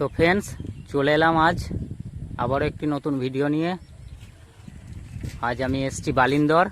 তো ফ্রেন্ডস চলে এলাম আজ আবারও একটি নতুন ভিডিও নিয়ে। আজ আমি এসছি বালিন্দর।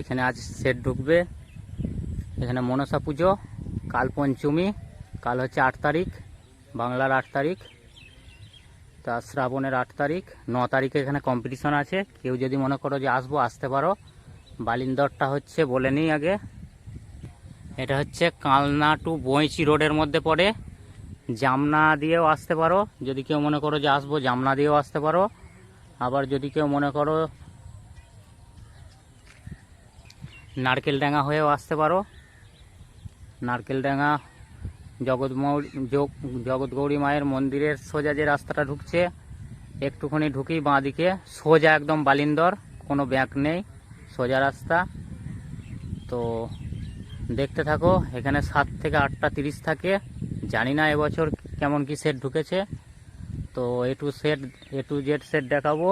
এখানে আজ সেট ঢুকবে। এখানে মনসা পুজো, কাল পঞ্চমী, কাল হচ্ছে আট তারিখ, বাংলার আট তারিখ, তা শ্রাবণের আট তারিখ, ন তারিখে এখানে কম্পিটিশন আছে। কেউ যদি মনে করো যে আসব, আসতে পারো। বালিন্দরটা হচ্ছে, বলে নিই আগে, এটা হচ্ছে কালনা টু বইচি রোডের মধ্যে পড়ে। জামনা দিয়েও আসতে পারো। যদি কেউ মনে করো যে আসব, জামনা দিয়েও আসতে পারো। আবার যদি কেউ মনে করো নারকেল ডাঙ্গা হয়েও আসতে পারো। নারকেল ডাঙ্গা জগৎমৌর জগৎগৌরী মায়ের মন্দিরের সোজা যে রাস্তাটা ঢুকছে, একটুখানি ঢুকি বাঁ দিকে, সোজা একদম বালিন্দর, কোনো ব্যাঁক নেই, সোজা রাস্তা। তো দেখতে থাকো, এখানে সাত থেকে আটটা তিরিশ থাকে। জানি না এবছর কেমন কি সেট ঢুকেছে। তো A two set A to Z set দেখাবো।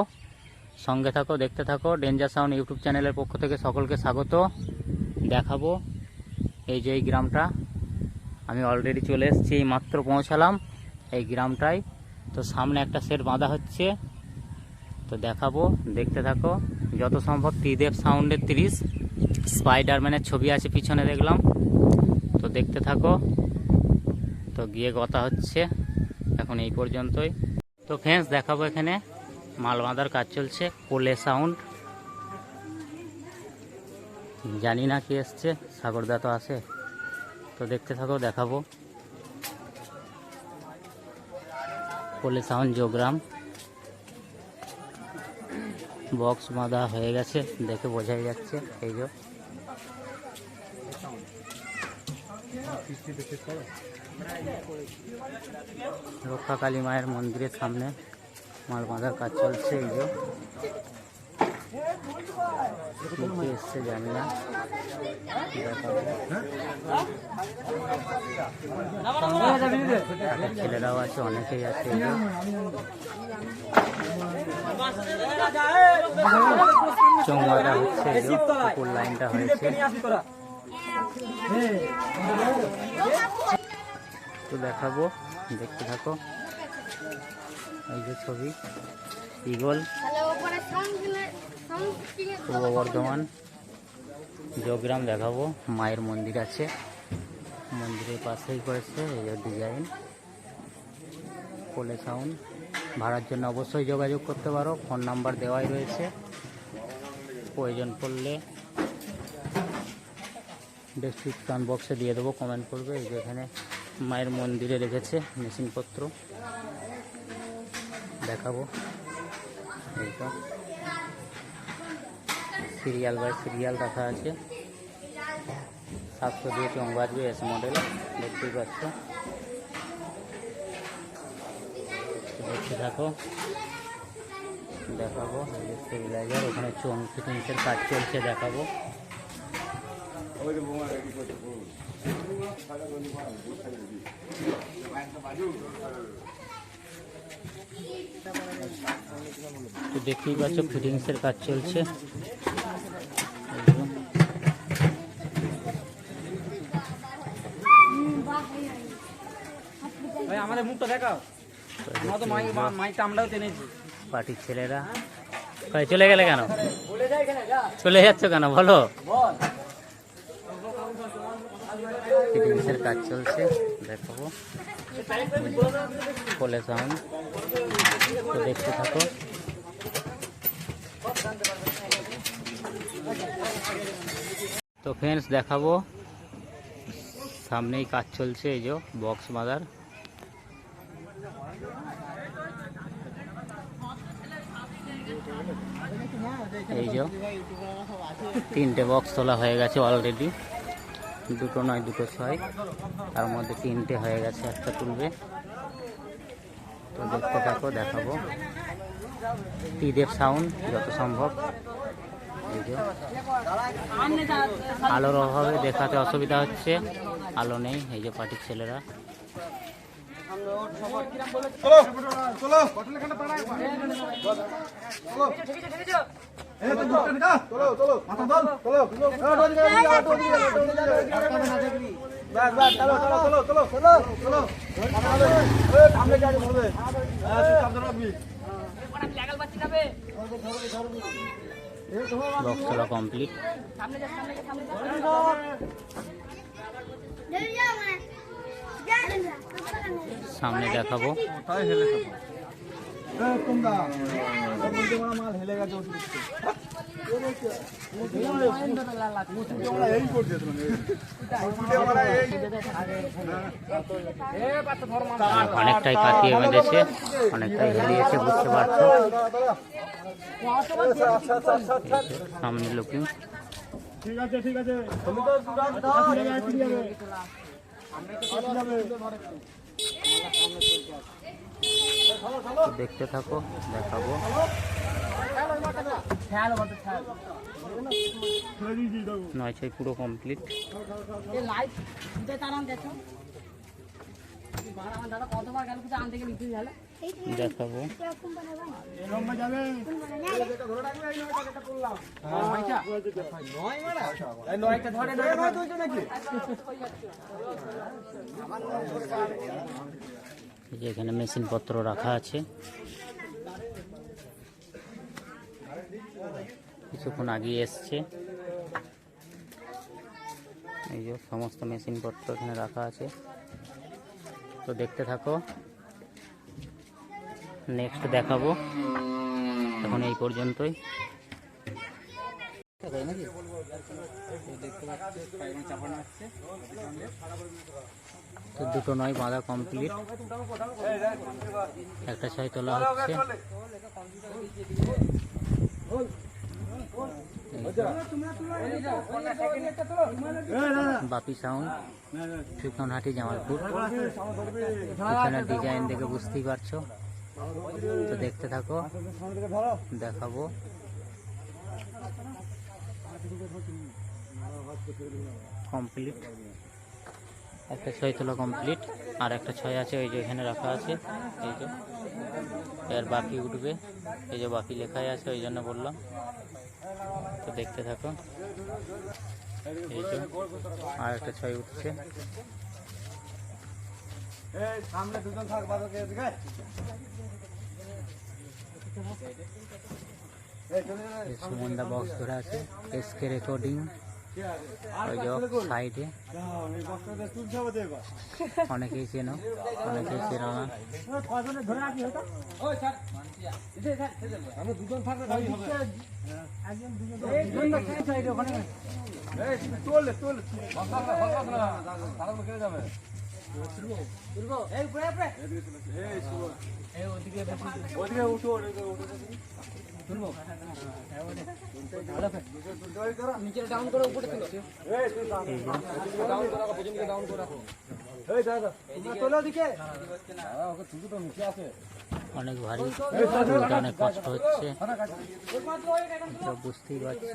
সঙ্গে থাকো, দেখতে থাকো। ডেঞ্জার সাউন্ড ইউটিউব চ্যানেলের পক্ষ থেকে সকলকে স্বাগত। দেখাবো এই যে এই গ্রামটা। আমি অলরেডি চলে এসেছি মাত্র পৌঁছালাম এই গ্রামটায়। তো সামনে একটা সেট বাঁধা হচ্ছে। তো দেখাবো, দেখতে থাকো। যত সম্ভব ত্রিদেব সাউন্ডের তিরিশ। স্পাইডারম্যানের ছবি আছে, পিছনে দেখলাম। তো দেখতে থাকো। তো গিয়ে কথা হচ্ছে। এখন এই পর্যন্তই। তো ফ্রেন্ডস দেখাবো এখানে। মাল বাঁধার কাজ চলছে, কোলে সাউন্ড জানি না কি এসছে, সাগরদা তো আসে তো দেখতে থাকো, দেখাবো। কোলে সাউন্ড যোগ্রাম বক্স বাঁধা হয়ে গেছে, দেখে বোঝাই যাচ্ছে, এই যে। রক্ষাকালী মায়ের মন্দিরের সামনে মাল বাঁধার কাজ চলছে, এই যে। এসছে জানি না। ছেলেরাও আছে, অনেকেই আছে চৌমাটা হচ্ছে লাইনটা হয়েছে। তো দেখাবো, দেখতে থাকো। এই যে ছবি ইগল পূর্ব বর্ধমান যোগগ্রাম দেখাবো, মায়ের মন্দির আছে। মন্দিরের পাশেই করেছে, এই ডিজাইন কোলে সাউন্ড ভাড়ার জন্য অবশ্যই যোগাযোগ করতে পারো ফোন নাম্বার দেওয়াই রয়েছে। প্রয়োজন পড়লে ডেসক্রিপশন বক্সে দিয়ে দেবো কমেন্ট করবে। এই যে এখানে মায়ের মন্দিরে রেখেছে মেশিনপত্র। দেখাবো। এইটা। সিরিয়াল বাই সিরিয়াল রাখা আছে। সাতশো দিয়ে চং বাজবে এস মডেল, দেখতেই পাচ্ছ। দেখতে থাকো। দেখাবো স্টেবিলাইজার ওখানে চোং ফিটিংসের কাজ চলছে, দেখাবো। তো দেখতেই পাচ্ছ ফিটিংসের কাজ চলছে। আমাদের মুখটা দেখাও। পার্টির ছেলেরা। চলে গেলে কেন? চলে যাচ্ছ কেন? বলো। ফিটিংসের কাজ চলছে, দেখাবো। কোলে সাউন্ড দেখতে থাকো। তো ফ্রেন্ডস দেখাবো। সামনেই কাজ চলছে এই যে বক্স বাঁধার। এই যে তিনটে বক্স তোলা হয়ে গেছে অলরেডি দুটো নয়, দুটো ছয়। তার মধ্যে তিনটে হয়ে গেছে, একটা তুলবে। তো দেখতে থাকো দেখাবো। টিদের সাউন্ড যত সম্ভব। আলোর অভাবে দেখাতে অসুবিধা হচ্ছে। আলো নেই, এই যে পার্টির ছেলেরা। বাস বাস চলো। চলো। চলো চলো চলো চলো এ সামনে গাড়ি ধরবে সাবধানে রাখবি বক্স তোলা কমপ্লিট সামনে দেখাবো। তোমরা এই অনেকটাই কাটিয়ে বেঁধেছে, অনেকটাই হেলিয়েছে, বুঝতে পারছ? সামনে লুকিং ঠিক আছে ঠিক আছে। দেখতে থাকো দেখাবো। নয় ছয় পুরো কমপ্লিট আনতে এই যে এখানে মেশিন পত্র রাখা আছে। কিছুক্ষণ আগে এসছে। এই যে সমস্ত মেশিন পত্র এখানে রাখা আছে। তো দেখতে থাকো। নেক্সট দেখাবো। এখন এই পর্যন্তই। তো দুটো নয়, বাঁধা কমপ্লিট একটা ছয় তোলা হচ্ছে। বাপি সাউন্ড হাটি জামালপুর। পিছনের ডিজাইন দেখে বুঝতেই পারছ। তো দেখতে থাকো, দেখাবো। কমপ্লিট একটা ছয় তোলা কমপ্লিট আর একটা ছয় আছে ওই যে এখানে রাখা আছে, এই যে। এর বাকি উঠবে, এই যে বাকি লেখাই আছে, ওই জন্য বললাম। তো দেখতে থাকো। এই যে, আর একটা ছয় উঠছে। সামনে দুজন থাক বাদকে এদিকে এই চলে যা এই সুমনদা বক্স ধরে আছে। এসকে রেকর্ডিং সাইডে অনেকেই চেনো অনেকেই চেনো না। তারা কেটে যাবে। দাদা তোলো ওকে তুই তো নিচে আছে অনেক ভারী। অনেক কষ্ট হচ্ছে। বুঝতেই পারছ।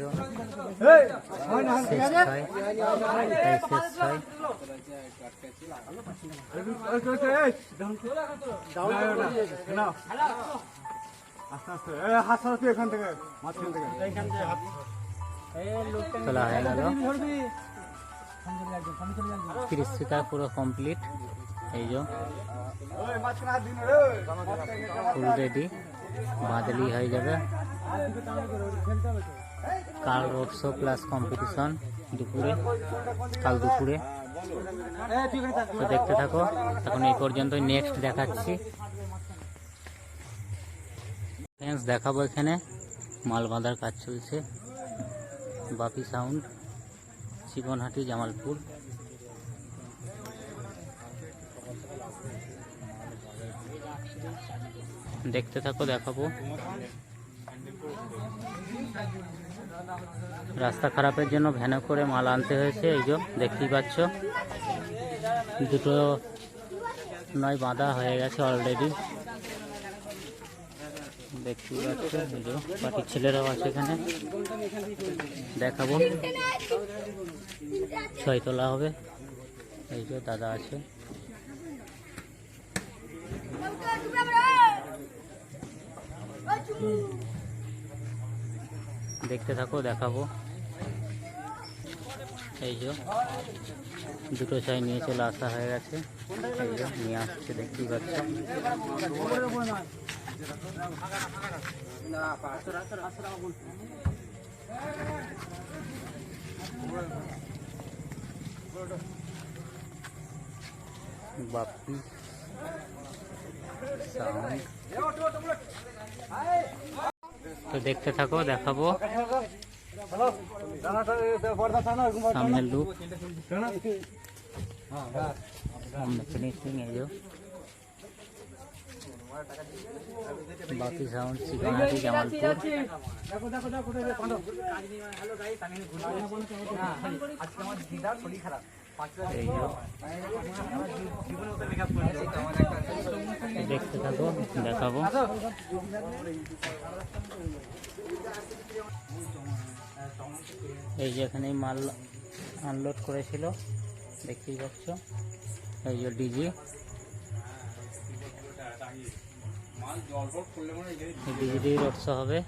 শেষ পুরো কমপ্লিট এই যে। ফুল রেডি বাদলি হয়ে যাবে। কাল রোড শো প্লাস কম্পিটিশন দুপুরে, কাল দুপুরে। তো দেখতে থাকো। এখন এই পর্যন্ত নেক্সট দেখাচ্ছি। দেখাবো এখানে। মাল বাঁধার কাজ চলছে। বাপি সাউন্ড জীবনহাটি জামালপুর। দেখতে থাকো, দেখাবো। রাস্তা খারাপের জন্য ভ্যানে করে মাল আনতে হয়েছে, এই যে দেখতেই পাচ্ছ। দুটো নয় বাঁধা হয়ে গেছে অলরেডি দেখতেই পাচ্ছ, এই যে বাকি ছেলেরাও আছে এখানে। দেখাবো। ছয় তোলা হবে। এই যে দাদা আছে। দেখতে থাকো, দেখাবো। এই যে, দুটো চাই নিয়ে চলে আসা হয়ে গেছে। এই নিয়ে আসছে, দেখতেই পাচ্ছ। বাপি সাউন্ড তো দেখতে থাকো, দেখাবো। সামনের লুক ফিনিশিং এই যে বাকি সাউন্ড চিকনাটি জামালপুর এই যে দেখতে থাকো, দেখাবো। এই যে এখানে মাল আনলোড করেছিল, দেখতেই পাচ্ছ। এই যে ডিজি। ডিজি দিয়ে রটস হবে।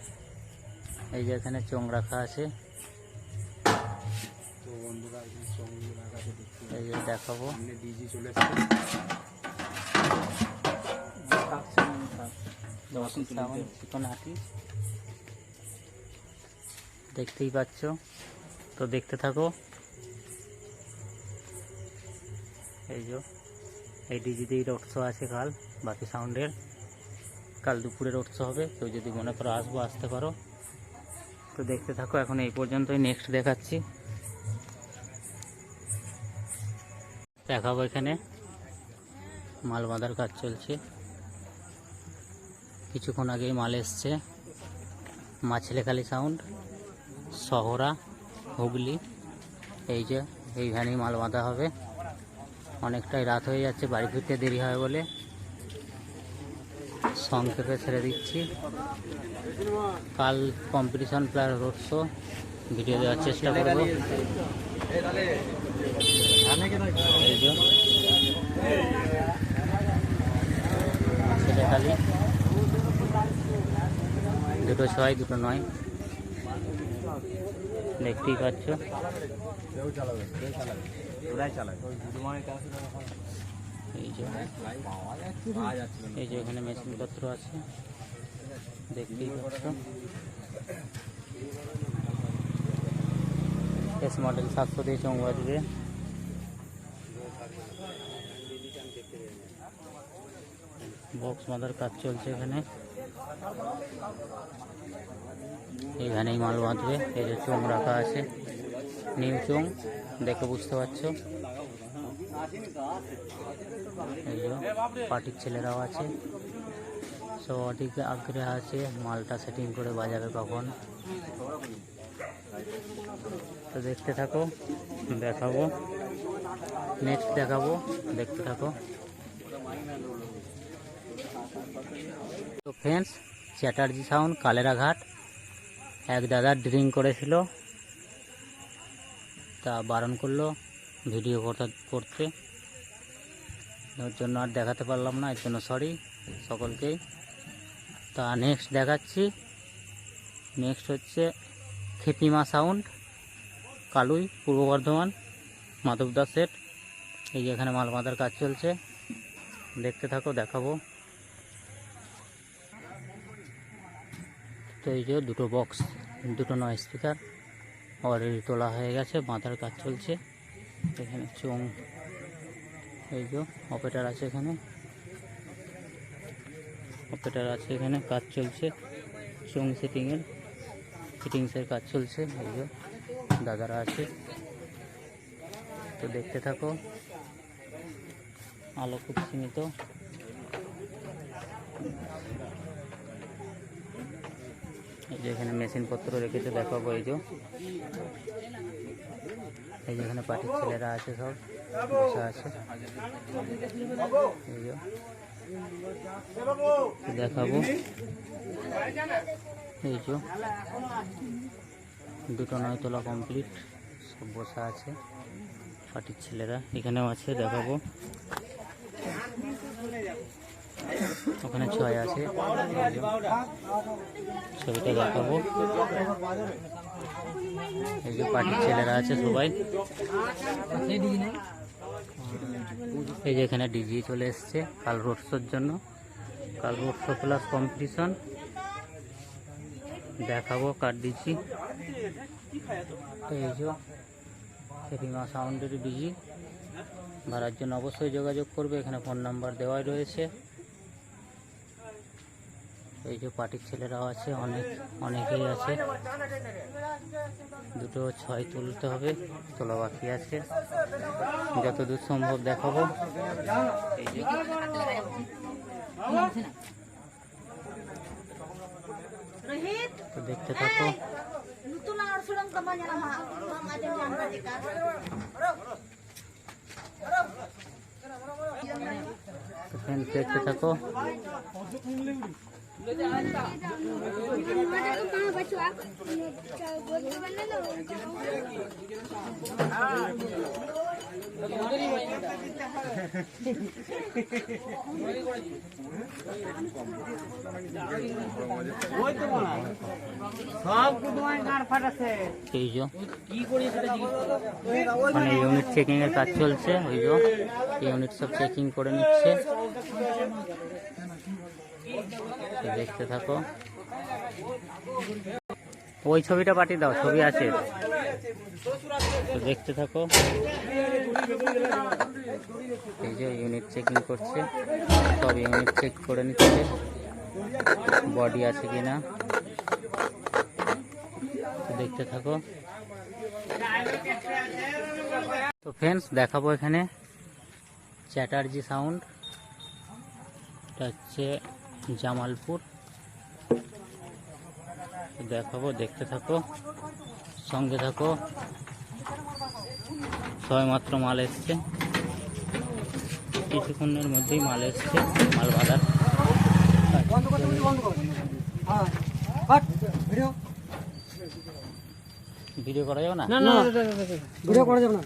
এই যে এখানে চোং রাখা আছে। এই যে দেখাবো। ডিজি চলে দেখতেই পাচ্ছ। তো দেখতে থাকো। এই যে, এই ডিজিতেই রোডশো আছে কাল, বাকি সাউন্ডের। কাল দুপুরে রোডশো হবে, কেউ যদি মনে করো আসব, আসতে পারো। তো দেখতে থাকো, এখন এই পর্যন্তই নেক্সট দেখাচ্ছি। দেখাবো এখানে। মাল বাঁধার কাজ চলছে। কিছুক্ষণ আগেই মাল এসছে। মাছলেখালি সাউন্ড শহরা হুগলি, এই যে এই এইখানেই মাল বাঁধা হবে। অনেকটাই রাত হয়ে যাচ্ছে, বাড়ি ফিরতে দেরি হয় বলে। সংক্ষেপে ছেড়ে দিচ্ছি। কাল competition plus road show video দেওয়ার চেষ্টা করব। ছেলেখালি দুটো ছয়, দুটো নয়। দেখতেই পাচ্ছ এই যে এই যে এখানে মেশিনপত্র আছে। দেখতেই পাচ্ছ এস মডেল সাতশো দিয়ে চোখ বাজবে বক্স মাদার কাজ চলছে এখানে। এখানেই মাল বাঁধবে, এই যে চোং রাখা আছে নিউ চোং, দেখে বুঝতে পারছ। পার্টির ছেলেরাও আছে। সব ওদিকে আগ্রহ আছে, মালটা সেটিং করে বাজাবে কখন। তো দেখতে থাকো, দেখাবো। নেক্সট দেখাবো, দেখতে থাকো। তো ফ্রেন্ডস চ্যাটার্জি সাউন্ড কালেরাঘাট। এক দাদা ড্রিঙ্ক করেছিল। তা বারণ করল ভিডিও করতে করতে। ওর জন্য আর দেখাতে পারলাম না, এর জন্য সরি সকলকেই তা নেক্সট দেখাচ্ছি। নেক্সট হচ্ছে খেপিমা সাউন্ড কালুই, পূর্ব বর্ধমান মাধবদা সেট এই যে এখানে মাল বাঁধার কাজ চলছে। দেখতে থাকো, দেখাবো। তো এই যে দুটো বক্স দুটো নয় স্পিকার অলরেডি তোলা হয়ে গেছে, বাঁধার কাজ চলছে। এখানে চোং, এই যে অপারেটার আছে এখানে। অপারেটার আছে এখানে, কাজ চলছে। চোং সেটিংয়ের ফিটিংসের কাজ চলছে। এই যে দাদারা আছে। তো দেখতে থাকো। আলো খুব সীমিত। যে এখানে মেশিনপত্র রেখেছে দেখাবো এই যে। এই যে এখানে পার্টির ছেলেরা আছে সব আছে। দেখাবো। এই যে। দুটো নয় তোলা কমপ্লিট, সব বসে আছে। পার্টির ছেলেরা এখানেও আছে, দেখাবো। ওখানে ছয় আছে। ছবিটা দেখাবো। এই যে পার্টির ছেলেরা আছে সবাই। এই যে এখানে ডিজি চলে এসছে কাল রোড শোর জন্য। কাল রোড শো প্লাস কম্পিটিশন দেখাবো কার ডিজি এই যে রিমা সাউন্ডের ডিজি ভাড়ার জন্য অবশ্যই যোগাযোগ করবে। এখানে ফোন নাম্বার দেওয়াই রয়েছে। এই যে পার্টির ছেলেরাও আছে অনেক অনেকেই আছে। দুটো ছয় তুলতে হবে তোলা বাকি আছে। যতদূর সম্ভব দেখাবো। এই যে তো দেখতে থাকো দেখতে থাকো। মানে ইউনিট চেকিং এর কাজ চলছে ওই যে ইউনিট সব চেকিং করে নিচ্ছে। তো দেখতে থাকো। ওই ছবিটা পাঠিয়ে দাও, ছবি আছে। দেখতে থাকো। এই যে ইউনিট চেকিং করছে। সব ইউনিট চেক করে নিচ্ছে। বডি আছে কিনা? তো দেখতে থাকো। তো ফ্রেন্ডস দেখাবো এখানে। চ্যাটার্জি সাউন্ড এটা হচ্ছে জামালপুর। দেখাবো দেখতে থাকো সঙ্গে থাকো। সবেমাত্র মাল এসছে। কিছুক্ষণের মধ্যেই মাল এসছে মাল বাঁধার বন্ধ করতে বলছি, বন্ধ কর হ্যাঁ কাট ভিডিও ভিডিও করা যাবে না না না ভিডিও করা যাবে না।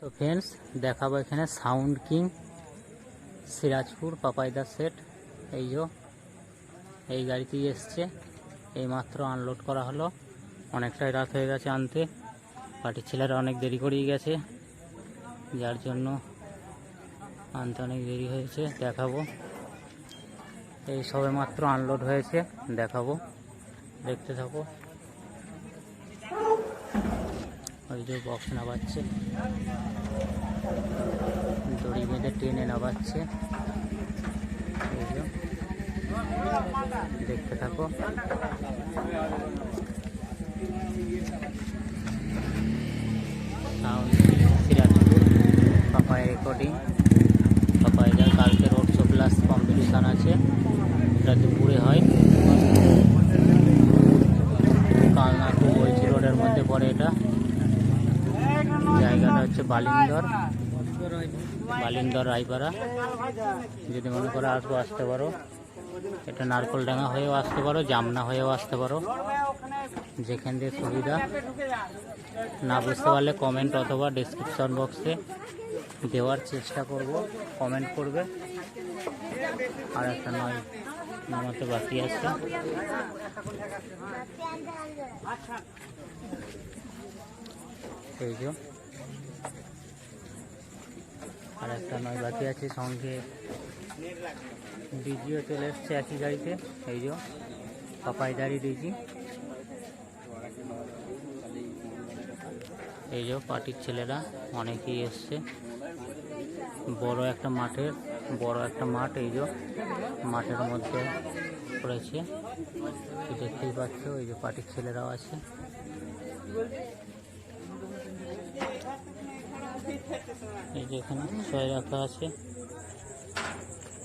তো ফ্রেন্ডস দেখাবো এখানে সাউন্ড কিং সিরাজপুর পাপাইদা সেট এই যে, এই গাড়িতেই এসছে। এই মাত্র আনলোড করা হলো। অনেকটাই রাত হয়ে গেছে আনতে। পার্টির ছেলেরা অনেক দেরি করেই গেছে। যার জন্য আনতে অনেক দেরি হয়েছে। দেখাবো। এই সবে মাত্র আনলোড হয়েছে। দেখাবো। দেখতে থাকো। ওই যে বক্স নামাচ্ছে। দড়ি বেঁধে টেনে নামাচ্ছে। এই যে। দেখতে থাকো। পাপায় রেকর্ডিং পাপাইদার কালকে রোড শো প্লাস কম্পিটিশান আছে, এটা দুপুরে হয়। কালনা টু বলছি রোডের মধ্যে পড়ে এটা। জায়গাটা হচ্ছে বালিন্দর। বালিন্দর রায়পাড়া। যদি মনে করো আসব, আসতে পারো। এটা নারকলডাঙ্গা হয়েও আসতে পারো, জামনা হয়েও আসতে পারো। যেখান দিয়ে সুবিধা। না বুঝতে পারলে কমেন্ট অথবা ডিসক্রিপশন বক্সে দেওয়ার চেষ্টা করব। কমেন্ট করবে। আর একটা নয় নামাতে বাকি আছে। আর একটা নয় বাকি আছে সঙ্গে। ডিজিও চলে এসছে একই গাড়িতে, এই যে পাপাইদারি ডিজি এই যে পার্টির ছেলেরা, অনেকেই এসছে। বড় একটা মাঠের, বড় একটা মাঠ, এই যে মাঠের মধ্যে পড়েছে। দেখতেই পাচ্ছ, এই যে পার্টির ছেলেরাও আছে। এই যে এখানে ছয় রাখা আছে।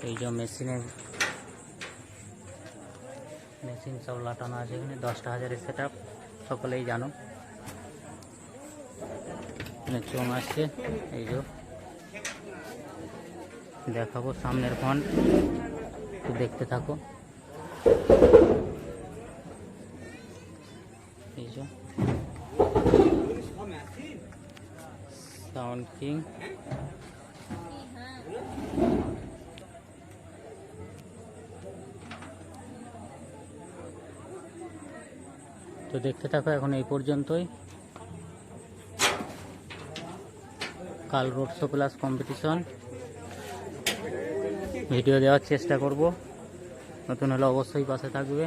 এই যে মেশিনে মেশিন সব লাটানো আছে এখানে, দশটা হাজারের সেট সকলেই জানো। চোঙ আছে এই যে। দেখাবো সামনের একটু দেখতে থাকো। এই যে। সাউন্ড কিং তো দেখতে থাকো এখন এই পর্যন্তই। কাল road show plus competition. Video দেওয়ার চেষ্টা করব। নতুন হলে অবশ্যই পাশে থাকবে।